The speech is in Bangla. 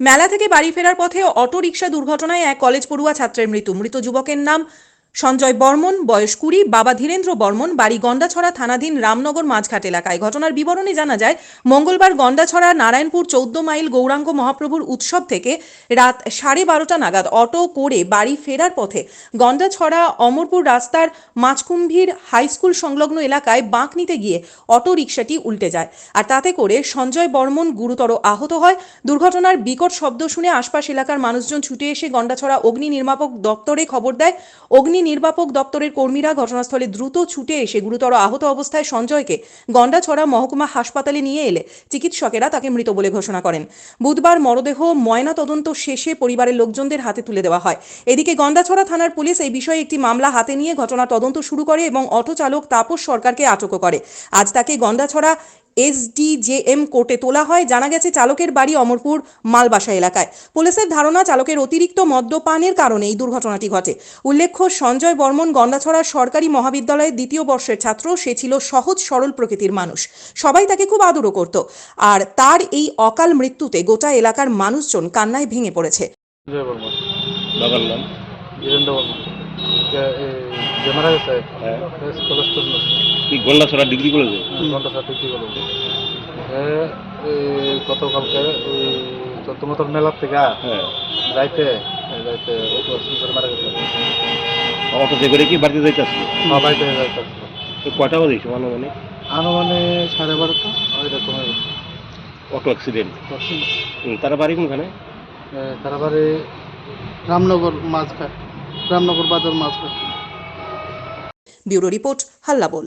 মেলা থেকে বাড়ি ফেরার পথে অটো রিকশা দুর্ঘটনায় এক কলেজ পড়ুয়া ছাত্রের মৃত্যু। মৃত যুবকের নাম সঞ্জয় বর্মন, বয়স কুড়ি, বাবা ধীরেন্দ্র বর্মন, বাড়ি গন্ডাছড়া থানাধীন রামনগর মাঝঘাট এলাকায়। ঘটনার বিবরণে জানা যায়, মঙ্গলবার গন্ডাছড়া নারায়ণপুর চৌদ্দ মাইল গৌরাঙ্গ মহাপ্রভুর উৎসব থেকে রাত সাড়ে বারোটা নাগাদ অটো করে বাড়ি ফেরার পথে গন্ডাছড়া অমরপুর রাস্তার মাছকুম্ভীর হাই স্কুল সংলগ্ন এলাকায় বাঁক নিতে গিয়ে অটো রিকশাটি উল্টে যায়। আর তাতে করে সঞ্জয় বর্মন গুরুতর আহত হয়। দুর্ঘটনার বিকট শব্দ শুনে আশপাশ এলাকার মানুষজন ছুটে এসে গন্ডাছড়া অগ্নি নির্মাপক দপ্তরে খবর দেয়। অগ্নি নির্বাপক দপ্তরের কর্মীরা ঘটনাস্থলে দ্রুত ছুটে এসে গুরুতর আহত অবস্থায় সঞ্জয়কে গন্ডাছড়া মহকুমা হাসপাতালে নিয়ে এলে চিকিৎসকেরা তাকে মৃত বলে ঘোষণা করেন। বুধবার মরদেহ ময়না তদন্ত শেষে পরিবারের লোকজনদের হাতে তুলে দেওয়া হয়। এদিকে গন্ডাছড়া থানার পুলিশ এই বিষয়ে একটি মামলা হাতে নিয়ে ঘটনার তদন্ত শুরু করে এবং অটো চালক তাপস সরকারকে আটকও করে। আজ তাকে গন্ডাছড়া এসডিজেএম কোর্টে তোলা হয়। জানা গেছে চালকের বাড়ি অমরপুর মালবাসা এলাকায়। পুলিশের ধারণা চালকের অতিরিক্ত মদ্যপানের কারণে এই দুর্ঘটনাটি ঘটে। উল্লেখ্য সঞ্জয় বর্মন গন্ডাছড়া সরকারি মহাবিদ্যালয়ের দ্বিতীয় বর্ষের ছাত্র। সে ছিল সহজ সরল প্রকৃতির মানুষ। সবাই তাকে খুব আদরও করত। আর তার এই অকাল মৃত্যুতে গোটা এলাকার মানুষজন কান্নায় ভেঙে পড়েছে। যে মারা গেছে হ্যাঁ। কলেজ স্টুডেন্ট কি গন্ডাছড়া ডিগ্রি কলেজে? গতকালকে ওই মেলার থেকে হ্যাঁ। যাইতে যাইতে অটো অ্যাক্সিডেন্ট করে মারা গেছে। অটোতে করে কি বাড়িতে যাইতে আসলো আমার বাড়িতে যাইতে তো কটা বাজে সমান মানে আনুমানে সাড়ে বারোটা ওইরকম অটো অ্যাক্সিডেন্ট। তারা বাড়ি কোনখানে? তারপরে রামনগর মাছঘাট রামনগর বাজার মাছঘাট ব্যুরো রিপোর্ট হাল্লাবোল